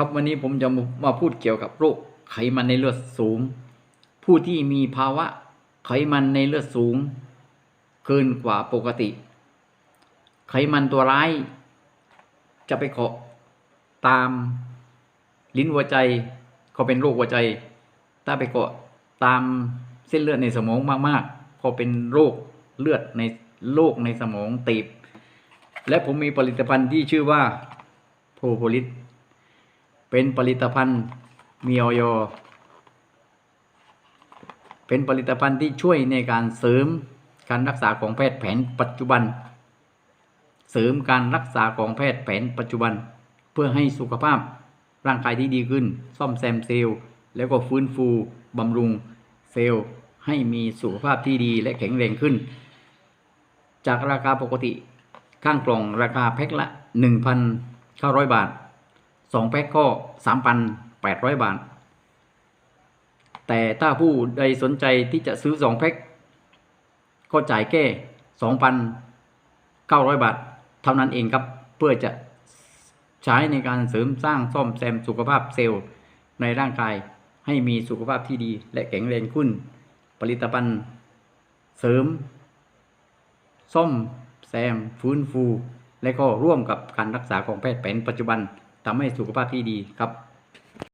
ครับวันนี้ผมจะมาพูดเกี่ยวกับโรคไขมันในเลือดสูง ผู้ที่มีภาวะไขมันในเลือดสูง เกินกว่าปกติ ไขมันตัวร้าย จะไปเกาะตามลิ้นหัวใจก็เป็นโรคหัวใจ ถ้าไปเกาะตามเส้นเลือดในสมองมากๆ ก็เป็นโรคเลือดในโรคในสมองตีบ และผมมีผลิตภัณฑ์ที่ชื่อว่าโพโพลิส เป็นผลิตภัณฑ์มีออยเป็นผลิตภัณฑ์ที่ช่วยในการเสริมการรักษาของแพทย์แผนปัจจุบัน เสริมการรักษาของแพทย์แผนปัจจุบัน เพื่อให้สุขภาพร่างกายที่ดีขึ้น ซ่อมแซมเซลล์ แล้วก็ฟื้นฟูบำรุงเซลล์ให้มีสุขภาพที่ดีและแข็งแรงขึ้น จากราคาปกติข้างกล่องราคาแพ็คละ 1,900 บาท สองแพ็คก็สามพันแปดร้อยบาท แต่ถ้าผู้ใดสนใจที่จะซื้อสองแพ็คก็จ่ายแค่สองพันเก้าร้อยบาท เท่านั้นเองครับเพื่อจะใช้ในการเสริมสร้างซ่อมแซมสุขภาพเซลล์ในร่างกายให้มีสุขภาพที่ดีและแข็งแรงขึ้น ผลิตภัณฑ์เสริม ซ่อมแซมฟื้นฟู และก็ร่วมกับการรักษาของแพทย์แผนปัจจุบัน ทำให้สุขภาพที่ดีครับ